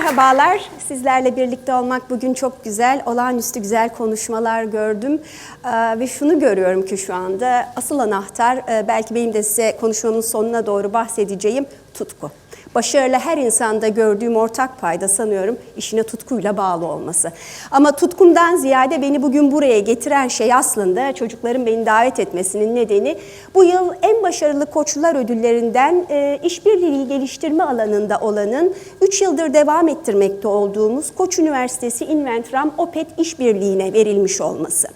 Merhabalar, sizlerle birlikte olmak bugün çok güzel, olağanüstü güzel konuşmalar gördüm Ee, ve şunu görüyorum ki şu anda asıl anahtar e, belki benim de size konuşmamın sonuna doğru bahsedeceğim tutku. Başarılı her insanda gördüğüm ortak payda sanıyorum işine tutkuyla bağlı olması. Ama tutkumdan ziyade beni bugün buraya getiren şey aslında çocukların beni davet etmesinin nedeni bu yıl en başarılı koçlar ödüllerinden e, işbirliği geliştirme alanında olanın 3 yıldır devam ettirmekte olduğumuz Koç Üniversitesi Inventram OPET işbirliğine verilmiş olması.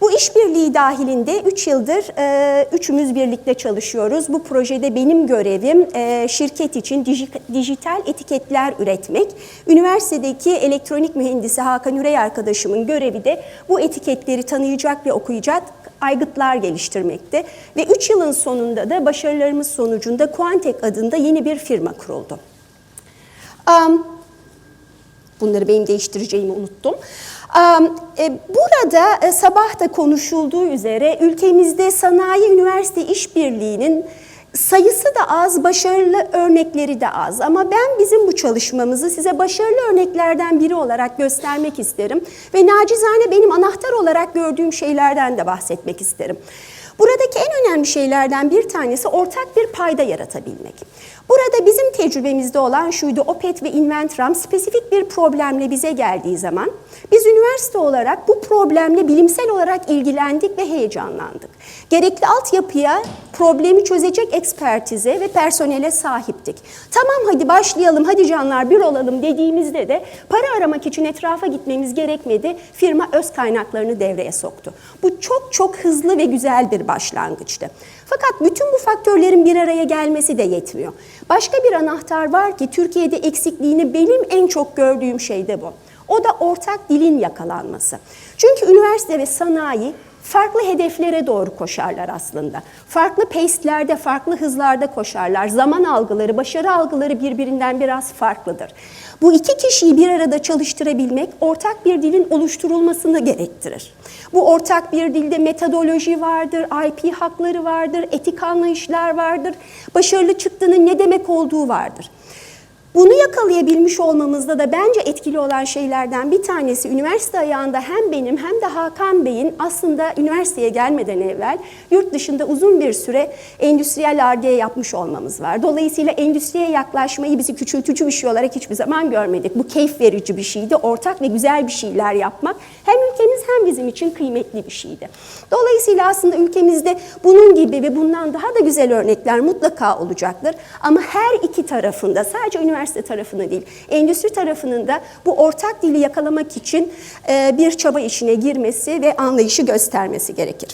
Bu işbirliği dahilinde 3 yıldır e, üçümüz birlikte çalışıyoruz. Bu projede benim görevim e, şirket için dij- dijital etiketler üretmek. Üniversitedeki elektronik mühendisi Hakan Ürey arkadaşımın görevi de bu etiketleri tanıyacak ve okuyacak aygıtlar geliştirmekte. Ve 3 yılın sonunda da başarılarımız sonucunda Quantek adında yeni bir firma kuruldu. Um, Bunları benim değiştireceğimi unuttum. E, Burada e, sabah da konuşulduğu üzere ülkemizde sanayi üniversite işbirliğinin sayısı da az, başarılı örnekleri de az. Ama ben bizim bu çalışmamızı size başarılı örneklerden biri olarak göstermek isterim. Ve nacizane benim anahtar olarak gördüğüm şeylerden de bahsetmek isterim. Buradaki en önemli şeylerden bir tanesi ortak bir payda yaratabilmek. Burada bizim tecrübemizde olan şuydu, OPET ve Inventram spesifik bir problemle bize geldiği zaman biz üniversite olarak bu problemle bilimsel olarak ilgilendik ve heyecanlandık. Gerekli altyapıya problemi çözecek ekspertize ve personele sahiptik. Tamam hadi başlayalım, hadi canlar bir olalım dediğimizde de para aramak için etrafa gitmemiz gerekmedi. Firma öz kaynaklarını devreye soktu. Bu çok çok hızlı ve güzel bir başlangıçtı. Fakat bütün bu faktörlerin bir araya gelmesi de yetmiyor. Başka bir anahtar var ki Türkiye'de eksikliğini benim en çok gördüğüm şey de bu. O da ortak dilin yakalanması. Çünkü üniversite ve sanayi farklı hedeflere doğru koşarlar aslında. Farklı pace'lerde, farklı hızlarda koşarlar. Zaman algıları, başarı algıları birbirinden biraz farklıdır. Bu iki kişiyi bir arada çalıştırabilmek ortak bir dilin oluşturulmasını gerektirir. Bu ortak bir dilde metodoloji vardır, IP hakları vardır, etik anlayışlar vardır, başarılı çıktığının ne demek olduğu vardır. Bunu yakalayabilmiş olmamızda da bence etkili olan şeylerden bir tanesi üniversite ayağında hem benim hem de Hakan Bey'in aslında üniversiteye gelmeden evvel yurt dışında uzun bir süre endüstriyel arge yapmış olmamız var. Dolayısıyla endüstriye yaklaşmayı bizi küçültücü bir şey olarak hiçbir zaman görmedik. Bu keyif verici bir şeydi. Ortak ve güzel bir şeyler yapmak hem ülkemiz hem bizim için kıymetli bir şeydi. Dolayısıyla aslında ülkemizde bunun gibi ve bundan daha da güzel örnekler mutlaka olacaktır. Ama her iki tarafında sadece üniversite tarafını değil, endüstri tarafının da bu ortak dili yakalamak için e, bir çaba içine girmesi ve anlayışı göstermesi gerekir.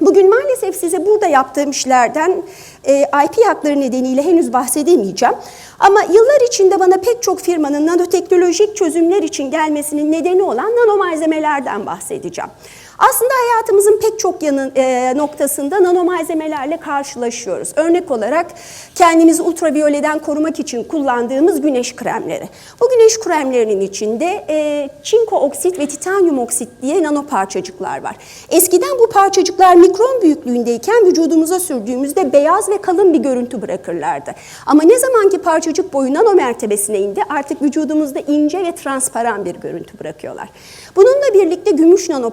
Bugün maalesef size burada yaptığım işlerden e, IP hakları nedeniyle henüz bahsedemeyeceğim. Ama yıllar içinde bana pek çok firmanın nanoteknolojik çözümler için gelmesinin nedeni olan nanomalzemelerden bahsedeceğim. Aslında hayatımızın pek çok yanı, e, noktasında nanomalzemelerle karşılaşıyoruz. Örnek olarak kendimizi ultraviyoleden korumak için kullandığımız güneş kremleri. Bu güneş kremlerinin içinde e, çinko oksit ve titanyum oksit diye nano parçacıklar var. Eskiden bu parçacıklar mikron büyüklüğündeyken vücudumuza sürdüğümüzde beyaz ve kalın bir görüntü bırakırlardı. Ama ne zamanki parçacık boyu nano mertebesine indi artık vücudumuzda ince ve transparan bir görüntü bırakıyorlar. Bununla birlikte gümüş nano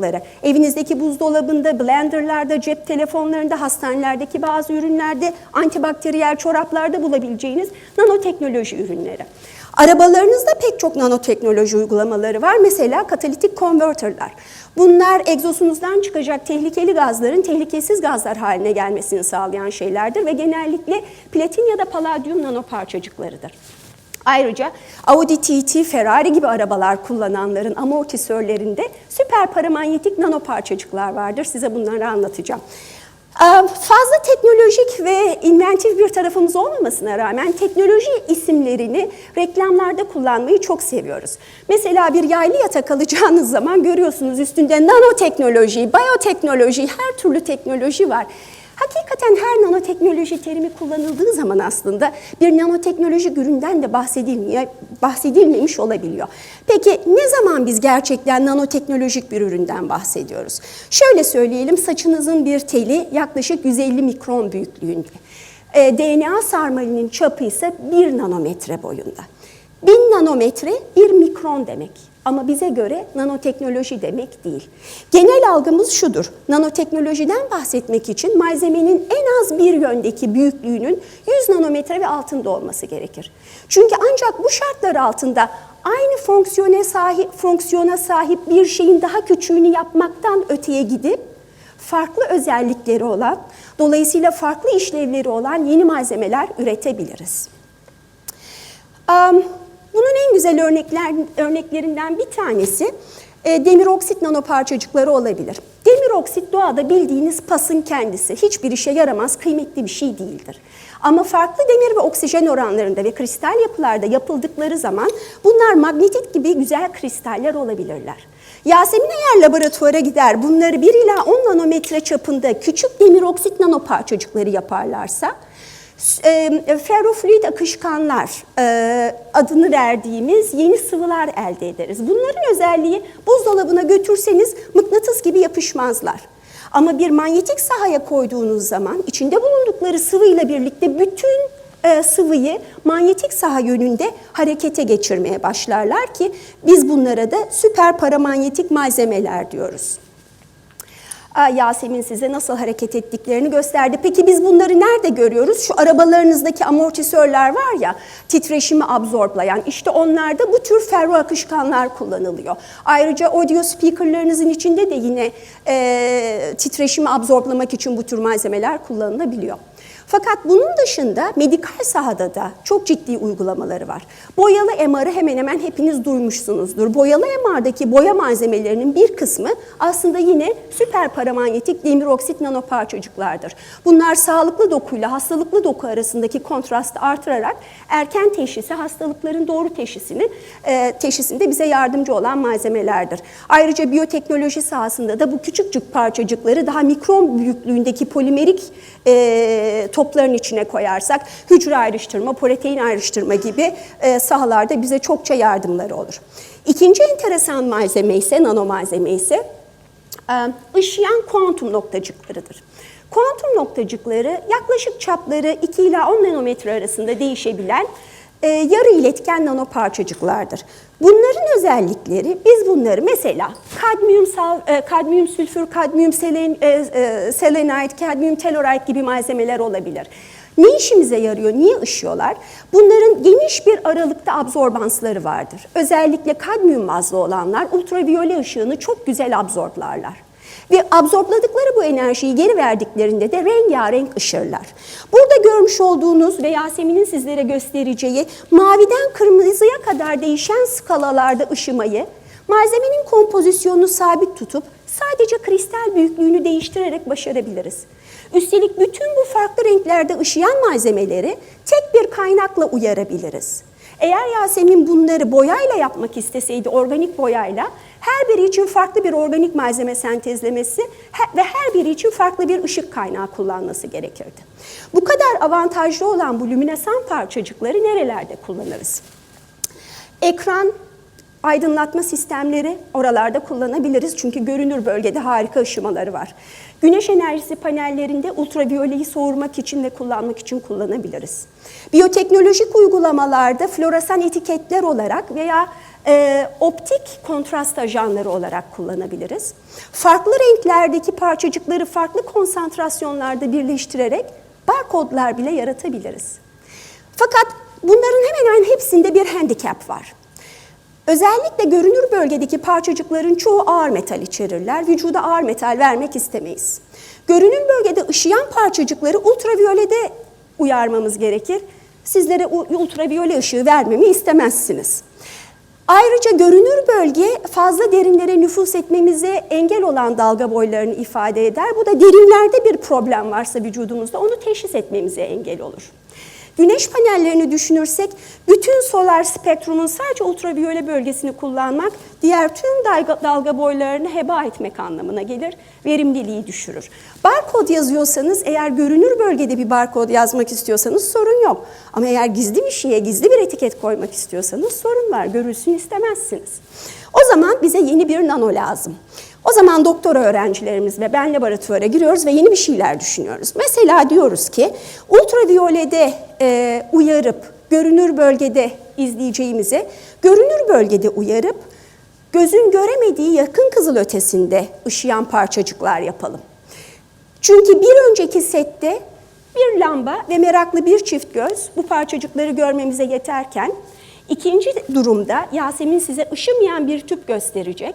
parçacıkları evinizdeki buzdolabında, blenderlarda, cep telefonlarında, hastanelerdeki bazı ürünlerde, antibakteriyel çoraplarda bulabileceğiniz nanoteknoloji ürünleri. Arabalarınızda pek çok nanoteknoloji uygulamaları var. Mesela katalitik konverterler. Bunlar egzosunuzdan çıkacak tehlikeli gazların tehlikesiz gazlar haline gelmesini sağlayan şeylerdir ve genellikle platin ya da paladyum nanoparçacıklarıdır. Ayrıca Audi TT, Ferrari gibi arabalar kullananların amortisörlerinde süper paramanyetik nanoparçacıklar vardır. Size bunları anlatacağım. Fazla teknolojik ve inventif bir tarafımız olmamasına rağmen teknoloji isimlerini reklamlarda kullanmayı çok seviyoruz. Mesela bir yaylı yatak alacağınız zaman görüyorsunuz üstünde nanoteknoloji, biyoteknoloji, her türlü teknoloji var. Hakikaten her nanoteknoloji terimi kullanıldığı zaman aslında bir nanoteknoloji üründen de bahsedilmiyor, bahsedilmemiş olabiliyor. Peki ne zaman biz gerçekten nanoteknolojik bir üründen bahsediyoruz? Şöyle söyleyelim saçınızın bir teli yaklaşık 150 mikron büyüklüğünde. E, DNA sarmalinin çapı ise 1 nanometre boyunda. Bin nanometre bir mikron demek. Ama bize göre nanoteknoloji demek değil. Genel algımız şudur. Nanoteknolojiden bahsetmek için malzemenin en az bir yöndeki büyüklüğünün 100 nanometre ve altında olması gerekir. Çünkü ancak bu şartlar altında aynı fonksiyona sahip, fonksiyona sahip bir şeyin daha küçüğünü yapmaktan öteye gidip farklı özellikleri olan, dolayısıyla farklı işlevleri olan yeni malzemeler üretebiliriz. Um, bunun en güzel örnekler, örneklerinden bir tanesi e, demir oksit nanoparçacıkları olabilir. Demir oksit doğada bildiğiniz pasın kendisi. Hiçbir işe yaramaz, kıymetli bir şey değildir. Ama farklı demir ve oksijen oranlarında ve kristal yapılarda yapıldıkları zaman bunlar magnetit gibi güzel kristaller olabilirler. Yasemin eğer laboratuvara gider bunları 1 ila 10 nanometre çapında küçük demir oksit nanoparçacıkları yaparlarsa e, ferrofluid akışkanlar e, adını verdiğimiz yeni sıvılar elde ederiz. Bunların özelliği buzdolabına götürseniz mıknatıs gibi yapışmazlar. Ama bir manyetik sahaya koyduğunuz zaman içinde bulundukları sıvıyla birlikte bütün e, sıvıyı manyetik saha yönünde harekete geçirmeye başlarlar ki biz bunlara da süper paramanyetik malzemeler diyoruz. Yasemin size nasıl hareket ettiklerini gösterdi. Peki biz bunları nerede görüyoruz? Şu arabalarınızdaki amortisörler var ya, titreşimi absorplayan. İşte onlarda bu tür ferro akışkanlar kullanılıyor. Ayrıca audio speakerlarınızın içinde de yine e, titreşimi absorplamak için bu tür malzemeler kullanılabiliyor. Fakat bunun dışında medikal sahada da çok ciddi uygulamaları var. Boyalı MR'ı hemen hemen hepiniz duymuşsunuzdur. Boyalı MR'daki boya malzemelerinin bir kısmı aslında yine süper paramanyetik demir oksit nanoparçacıklardır. Bunlar sağlıklı dokuyla hastalıklı doku arasındaki kontrastı artırarak erken teşhisi, hastalıkların doğru teşhisini e, teşhisinde bize yardımcı olan malzemelerdir. Ayrıca biyoteknoloji sahasında da bu küçükcük parçacıkları daha mikron büyüklüğündeki polimerik e, topların içine koyarsak hücre ayrıştırma, protein ayrıştırma gibi e, sahalarda bize çokça yardımları olur. İkinci enteresan malzeme ise, nano malzeme ise e, ışıyan kuantum noktacıklarıdır. Kuantum noktacıkları yaklaşık çapları 2 ila 10 nanometre arasında değişebilen e, yarı iletken nanoparçacıklardır. Bunların özellikleri biz bunları mesela kadmiyum, e, kadmiyum sülfür, kadmiyum selen, e, e, selenite, kadmiyum telorite gibi malzemeler olabilir. Ne işimize yarıyor, niye ışıyorlar? Bunların geniş bir aralıkta absorbansları vardır. Özellikle kadmiyum bazlı olanlar ultraviyole ışığını çok güzel absorblarlar. Ve absorpladıkları bu enerjiyi geri verdiklerinde de rengarenk ışırlar. Burada görmüş olduğunuz ve Yasemin'in sizlere göstereceği maviden kırmızıya kadar değişen skalalarda ışımayı malzemenin kompozisyonunu sabit tutup sadece kristal büyüklüğünü değiştirerek başarabiliriz. Üstelik bütün bu farklı renklerde ışıyan malzemeleri tek bir kaynakla uyarabiliriz. Eğer Yasemin bunları boyayla yapmak isteseydi, organik boyayla, her biri için farklı bir organik malzeme sentezlemesi ve her biri için farklı bir ışık kaynağı kullanması gerekirdi. Bu kadar avantajlı olan bu lüminesan parçacıkları nerelerde kullanırız? Ekran, aydınlatma sistemleri oralarda kullanabiliriz çünkü görünür bölgede harika ışımaları var. Güneş enerjisi panellerinde ultraviyoleyi soğurmak için ve kullanmak için kullanabiliriz. Biyoteknolojik uygulamalarda floresan etiketler olarak veya e, optik kontrast ajanları olarak kullanabiliriz. Farklı renklerdeki parçacıkları farklı konsantrasyonlarda birleştirerek barkodlar bile yaratabiliriz. Fakat bunların hemen hemen hepsinde bir handicap var. Özellikle görünür bölgedeki parçacıkların çoğu ağır metal içerirler. Vücuda ağır metal vermek istemeyiz. Görünür bölgede ışıyan parçacıkları ultraviyolede uyarmamız gerekir. Sizlere ultraviyole ışığı vermemi istemezsiniz. Ayrıca görünür bölge fazla derinlere nüfus etmemize engel olan dalga boylarını ifade eder. Bu da derinlerde bir problem varsa vücudumuzda onu teşhis etmemize engel olur. Güneş panellerini düşünürsek bütün solar spektrumun sadece ultraviyole bölgesini kullanmak diğer tüm dalga, dalga boylarını heba etmek anlamına gelir. Verimliliği düşürür. Barkod yazıyorsanız eğer görünür bölgede bir barkod yazmak istiyorsanız sorun yok. Ama eğer gizli bir şeye gizli bir etiket koymak istiyorsanız sorun var. Görülsün istemezsiniz. O zaman bize yeni bir nano lazım. O zaman doktora öğrencilerimiz ve ben laboratuvara giriyoruz ve yeni bir şeyler düşünüyoruz. Mesela diyoruz ki ultraviyolede e, uyarıp görünür bölgede izleyeceğimize görünür bölgede uyarıp gözün göremediği yakın kızıl ötesinde ışıyan parçacıklar yapalım. Çünkü bir önceki sette bir lamba ve meraklı bir çift göz bu parçacıkları görmemize yeterken ikinci durumda Yasemin size ışımayan bir tüp gösterecek.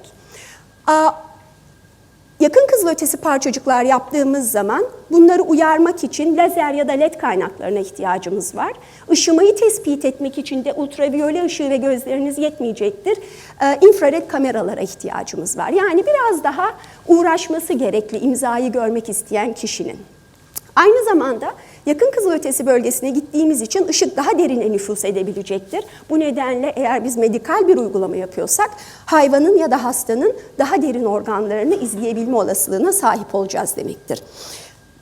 Yakın kızılötesi parçacıklar yaptığımız zaman bunları uyarmak için lazer ya da led kaynaklarına ihtiyacımız var. Işımayı tespit etmek için de ultraviyole ışığı ve gözleriniz yetmeyecektir. Ee, infrared kameralara ihtiyacımız var. Yani biraz daha uğraşması gerekli imzayı görmek isteyen kişinin. Aynı zamanda yakın kızılötesi bölgesine gittiğimiz için ışık daha derine nüfus edebilecektir. Bu nedenle eğer biz medikal bir uygulama yapıyorsak hayvanın ya da hastanın daha derin organlarını izleyebilme olasılığına sahip olacağız demektir.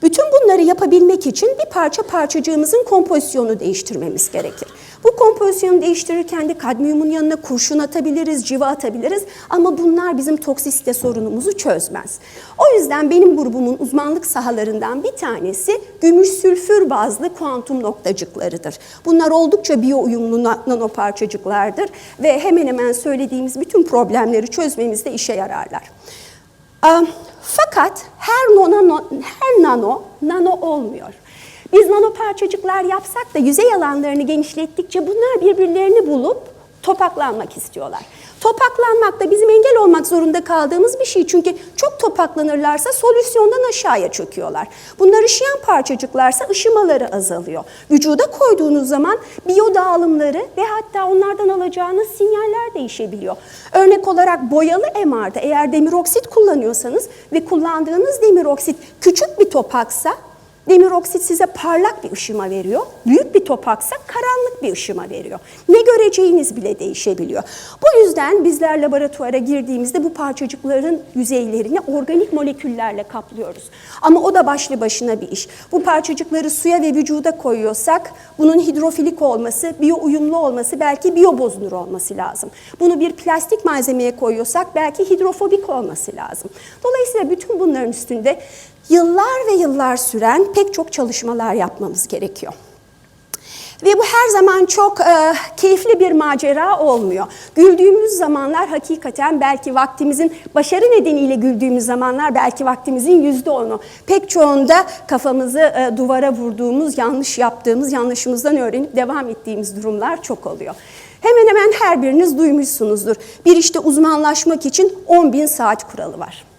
Bütün bunları yapabilmek için bir parça parçacığımızın kompozisyonu değiştirmemiz gerekir. Bu kompozisyonu değiştirirken de kadmiyumun yanına kurşun atabiliriz, civa atabiliriz ama bunlar bizim toksisite sorunumuzu çözmez. O yüzden benim grubumun uzmanlık sahalarından bir tanesi gümüş sülfür bazlı kuantum noktacıklarıdır. Bunlar oldukça biyo uyumlu nanoparçacıklardır ve hemen hemen söylediğimiz bütün problemleri çözmemizde işe yararlar. Fakat her nano, her nano, nano olmuyor. Biz nano parçacıklar yapsak da yüzey alanlarını genişlettikçe bunlar birbirlerini bulup topaklanmak istiyorlar. Topaklanmak da bizim engel olmak zorunda kaldığımız bir şey. Çünkü çok topaklanırlarsa solüsyondan aşağıya çöküyorlar. Bunlar ışıyan parçacıklarsa ışımaları azalıyor. Vücuda koyduğunuz zaman biyo dağılımları ve hatta onlardan alacağınız sinyaller değişebiliyor. Örnek olarak boyalı MR'da eğer demiroksit kullanıyorsanız ve kullandığınız demiroksit küçük bir topaksa Demir oksit size parlak bir ışıma veriyor. Büyük bir topaksa karanlık bir ışıma veriyor. Ne göreceğiniz bile değişebiliyor. Bu yüzden bizler laboratuvara girdiğimizde bu parçacıkların yüzeylerini organik moleküllerle kaplıyoruz. Ama o da başlı başına bir iş. Bu parçacıkları suya ve vücuda koyuyorsak bunun hidrofilik olması, biyo uyumlu olması, belki biyo bozulur olması lazım. Bunu bir plastik malzemeye koyuyorsak belki hidrofobik olması lazım. Dolayısıyla bütün bunların üstünde yıllar ve yıllar süren pek çok çalışmalar yapmamız gerekiyor. Ve bu her zaman çok e, keyifli bir macera olmuyor. Güldüğümüz zamanlar hakikaten belki vaktimizin başarı nedeniyle güldüğümüz zamanlar belki vaktimizin yüzde onu. Pek çoğunda kafamızı e, duvara vurduğumuz, yanlış yaptığımız, yanlışımızdan öğrenip devam ettiğimiz durumlar çok oluyor. Hemen hemen her biriniz duymuşsunuzdur. Bir işte uzmanlaşmak için 10 bin saat kuralı var.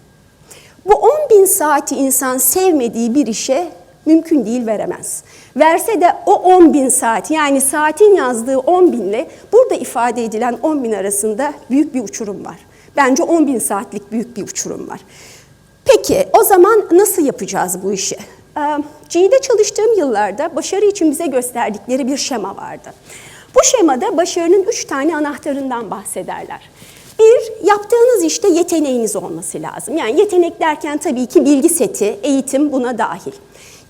Bu 10 bin saati insan sevmediği bir işe mümkün değil veremez. Verse de o 10 bin saat yani saatin yazdığı 10 binle burada ifade edilen 10 bin arasında büyük bir uçurum var. Bence 10 bin saatlik büyük bir uçurum var. Peki o zaman nasıl yapacağız bu işi? G'de çalıştığım yıllarda başarı için bize gösterdikleri bir şema vardı. Bu şemada başarının üç tane anahtarından bahsederler. Bir, yaptığınız işte yeteneğiniz olması lazım. Yani yetenek derken tabii ki bilgi seti, eğitim buna dahil.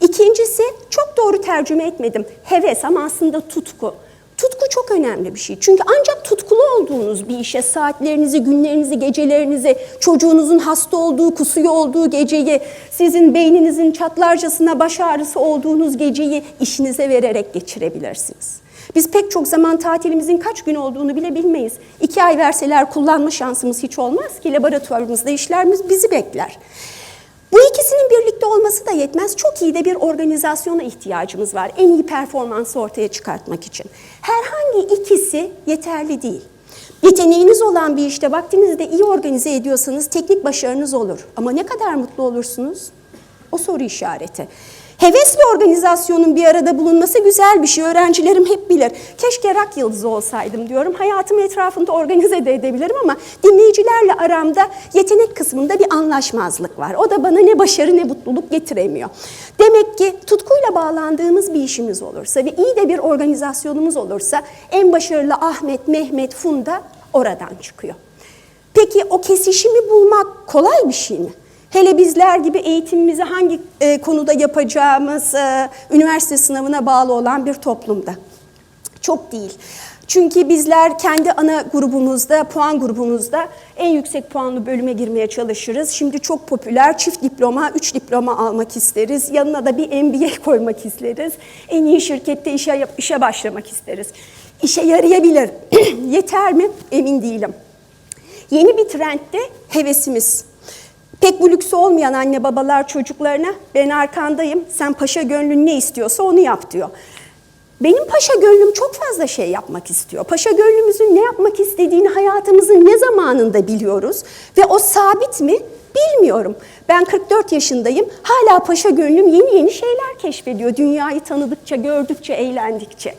İkincisi, çok doğru tercüme etmedim. Heves ama aslında tutku. Tutku çok önemli bir şey. Çünkü ancak tutkulu olduğunuz bir işe saatlerinizi, günlerinizi, gecelerinizi, çocuğunuzun hasta olduğu, kusuyor olduğu geceyi, sizin beyninizin çatlarcasına baş ağrısı olduğunuz geceyi işinize vererek geçirebilirsiniz. Biz pek çok zaman tatilimizin kaç gün olduğunu bile bilmeyiz. İki ay verseler kullanma şansımız hiç olmaz ki laboratuvarımızda işlerimiz bizi bekler. Bu ikisinin birlikte olması da yetmez. Çok iyi de bir organizasyona ihtiyacımız var. En iyi performansı ortaya çıkartmak için. Herhangi ikisi yeterli değil. Yeteneğiniz olan bir işte vaktinizi de iyi organize ediyorsanız teknik başarınız olur. Ama ne kadar mutlu olursunuz? O soru işareti. Heves ve organizasyonun bir arada bulunması güzel bir şey. Öğrencilerim hep bilir. Keşke rak yıldızı olsaydım diyorum. Hayatımı etrafında organize de edebilirim ama dinleyicilerle aramda yetenek kısmında bir anlaşmazlık var. O da bana ne başarı ne mutluluk getiremiyor. Demek ki tutkuyla bağlandığımız bir işimiz olursa ve iyi de bir organizasyonumuz olursa en başarılı Ahmet, Mehmet, Funda oradan çıkıyor. Peki o kesişimi bulmak kolay bir şey mi? Hele bizler gibi eğitimimizi hangi e, konuda yapacağımız e, üniversite sınavına bağlı olan bir toplumda. Çok değil. Çünkü bizler kendi ana grubumuzda, puan grubumuzda en yüksek puanlı bölüme girmeye çalışırız. Şimdi çok popüler çift diploma, üç diploma almak isteriz. Yanına da bir MBA koymak isteriz. En iyi şirkette işe, işe başlamak isteriz. İşe yarayabilir. Yeter mi? Emin değilim. Yeni bir trendde hevesimiz. Pek bu lüksü olmayan anne babalar çocuklarına ben arkandayım, sen paşa gönlün ne istiyorsa onu yap diyor. Benim paşa gönlüm çok fazla şey yapmak istiyor. Paşa gönlümüzün ne yapmak istediğini hayatımızın ne zamanında biliyoruz ve o sabit mi bilmiyorum. Ben 44 yaşındayım. Hala paşa gönlüm yeni yeni şeyler keşfediyor. Dünyayı tanıdıkça, gördükçe, eğlendikçe.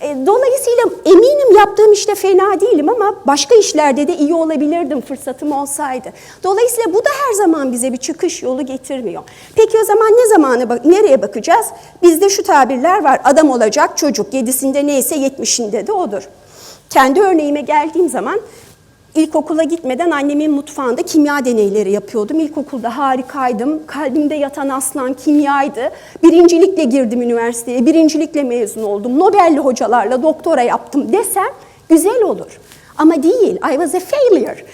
E, Dolayısıyla eminim yaptığım işte fena değilim ama başka işlerde de iyi olabilirdim fırsatım olsaydı. Dolayısıyla bu da her zaman bize bir çıkış yolu getirmiyor. Peki o zaman ne zamana nereye bakacağız? Bizde şu tabirler var. Adam olacak çocuk. Yedisinde neyse yetmişinde de odur. Kendi örneğime geldiğim zaman İlkokula gitmeden annemin mutfağında kimya deneyleri yapıyordum. İlkokulda harikaydım. Kalbimde yatan aslan kimyaydı. Birincilikle girdim üniversiteye, birincilikle mezun oldum. Nobel'li hocalarla doktora yaptım desem güzel olur. Ama değil, I was a failure.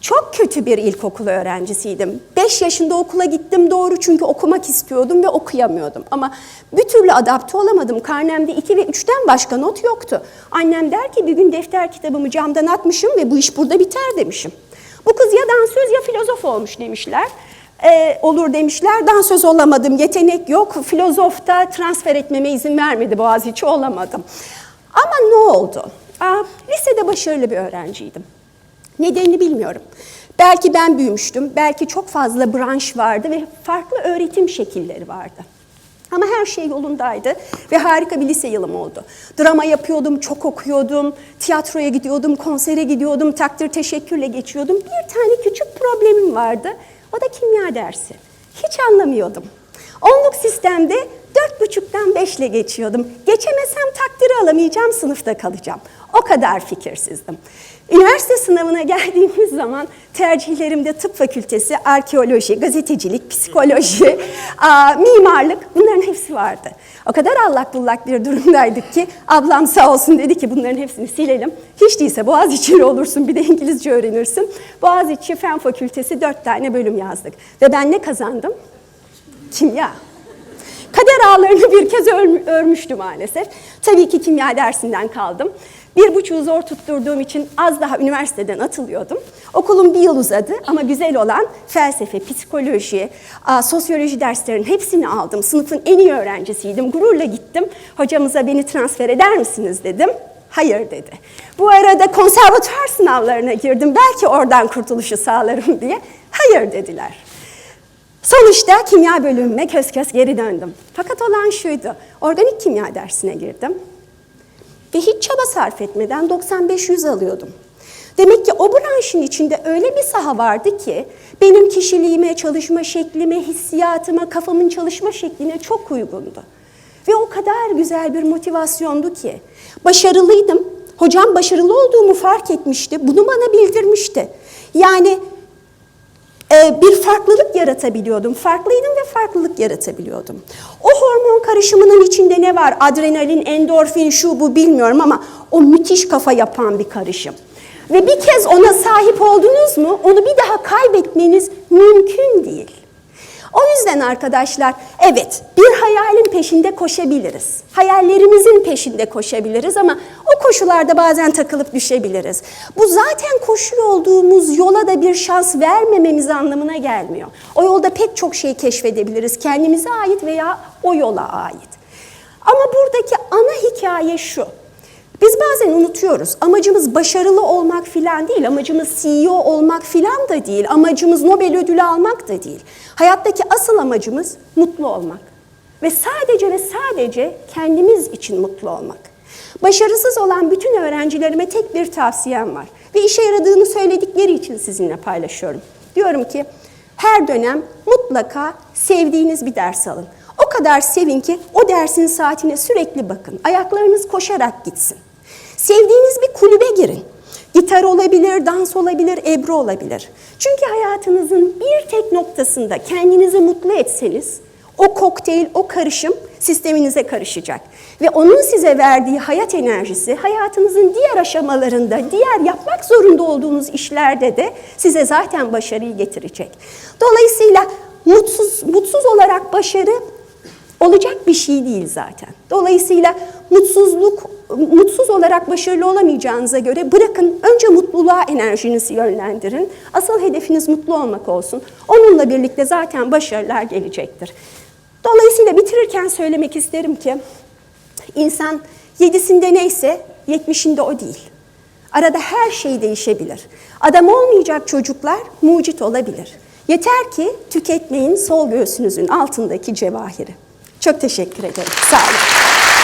Çok kötü bir ilkokul öğrencisiydim. 5 yaşında okula gittim doğru çünkü okumak istiyordum ve okuyamıyordum. Ama bir türlü adapte olamadım. Karnemde 2 ve 3'ten başka not yoktu. Annem der ki bir gün defter kitabımı camdan atmışım ve bu iş burada biter demişim. Bu kız ya dansöz ya filozof olmuş demişler. Ee, olur demişler. Dansöz olamadım, yetenek yok. Filozof da transfer etmeme izin vermedi Boğaziçi olamadım. Ama ne oldu? Aa, lisede başarılı bir öğrenciydim. Nedenini bilmiyorum. Belki ben büyümüştüm, belki çok fazla branş vardı ve farklı öğretim şekilleri vardı. Ama her şey yolundaydı ve harika bir lise yılım oldu. Drama yapıyordum, çok okuyordum, tiyatroya gidiyordum, konsere gidiyordum, takdir teşekkürle geçiyordum. Bir tane küçük problemim vardı, o da kimya dersi. Hiç anlamıyordum. Onluk sistemde dört buçuktan beşle geçiyordum. Geçemesem takdiri alamayacağım, sınıfta kalacağım. O kadar fikirsizdim. Üniversite sınavına geldiğimiz zaman tercihlerimde tıp fakültesi, arkeoloji, gazetecilik, psikoloji, mimarlık bunların hepsi vardı. O kadar allak bullak bir durumdaydık ki ablam sağ olsun dedi ki bunların hepsini silelim. Hiç değilse Boğaziçi'li olursun bir de İngilizce öğrenirsin. Boğaziçi Fen Fakültesi dört tane bölüm yazdık. Ve ben ne kazandım? Kimya. Kader ağlarını bir kez ör- örmüştü maalesef. Tabii ki kimya dersinden kaldım. Bir buçuğu zor tutturduğum için az daha üniversiteden atılıyordum. Okulum bir yıl uzadı ama güzel olan felsefe, psikoloji, sosyoloji derslerinin hepsini aldım. Sınıfın en iyi öğrencisiydim. Gururla gittim. Hocamıza beni transfer eder misiniz dedim. Hayır dedi. Bu arada konservatuvar sınavlarına girdim. Belki oradan kurtuluşu sağlarım diye. Hayır dediler. Sonuçta kimya bölümüme kös kös geri döndüm. Fakat olan şuydu, organik kimya dersine girdim. Ve hiç çaba sarf etmeden 95-100 alıyordum. Demek ki o branşın içinde öyle bir saha vardı ki benim kişiliğime, çalışma şeklime, hissiyatıma, kafamın çalışma şekline çok uygundu. Ve o kadar güzel bir motivasyondu ki. Başarılıydım. Hocam başarılı olduğumu fark etmişti. Bunu bana bildirmişti. Yani bir farklılık yaratabiliyordum. Farklıydım ve farklılık yaratabiliyordum. O hormon karışımının içinde ne var? Adrenalin, endorfin, şu bu bilmiyorum ama o müthiş kafa yapan bir karışım. Ve bir kez ona sahip oldunuz mu onu bir daha kaybetmeniz mümkün değil. O yüzden arkadaşlar evet bir hayalin peşinde koşabiliriz. Hayallerimizin peşinde koşabiliriz ama o koşularda bazen takılıp düşebiliriz. Bu zaten koşuyor olduğumuz yola da bir şans vermememiz anlamına gelmiyor. O yolda pek çok şey keşfedebiliriz. Kendimize ait veya o yola ait. Ama buradaki ana hikaye şu. Biz bazen unutuyoruz. Amacımız başarılı olmak filan değil. Amacımız CEO olmak filan da değil. Amacımız Nobel ödülü almak da değil. Hayattaki asıl amacımız mutlu olmak. Ve sadece ve sadece kendimiz için mutlu olmak. Başarısız olan bütün öğrencilerime tek bir tavsiyem var. Ve işe yaradığını söyledikleri için sizinle paylaşıyorum. Diyorum ki her dönem mutlaka sevdiğiniz bir ders alın. O kadar sevin ki o dersin saatine sürekli bakın. Ayaklarınız koşarak gitsin. Sevdiğiniz bir kulübe girin. Gitar olabilir, dans olabilir, ebru olabilir. Çünkü hayatınızın bir tek noktasında kendinizi mutlu etseniz o kokteyl, o karışım sisteminize karışacak. Ve onun size verdiği hayat enerjisi hayatınızın diğer aşamalarında, diğer yapmak zorunda olduğunuz işlerde de size zaten başarıyı getirecek. Dolayısıyla mutsuz, mutsuz olarak başarı olacak bir şey değil zaten. Dolayısıyla mutsuzluk mutsuz olarak başarılı olamayacağınıza göre bırakın önce mutluluğa enerjinizi yönlendirin. Asıl hedefiniz mutlu olmak olsun. Onunla birlikte zaten başarılar gelecektir. Dolayısıyla bitirirken söylemek isterim ki insan yedisinde neyse yetmişinde o değil. Arada her şey değişebilir. Adam olmayacak çocuklar mucit olabilir. Yeter ki tüketmeyin sol göğsünüzün altındaki cevahiri. Çok teşekkür ederim. Sağ olun.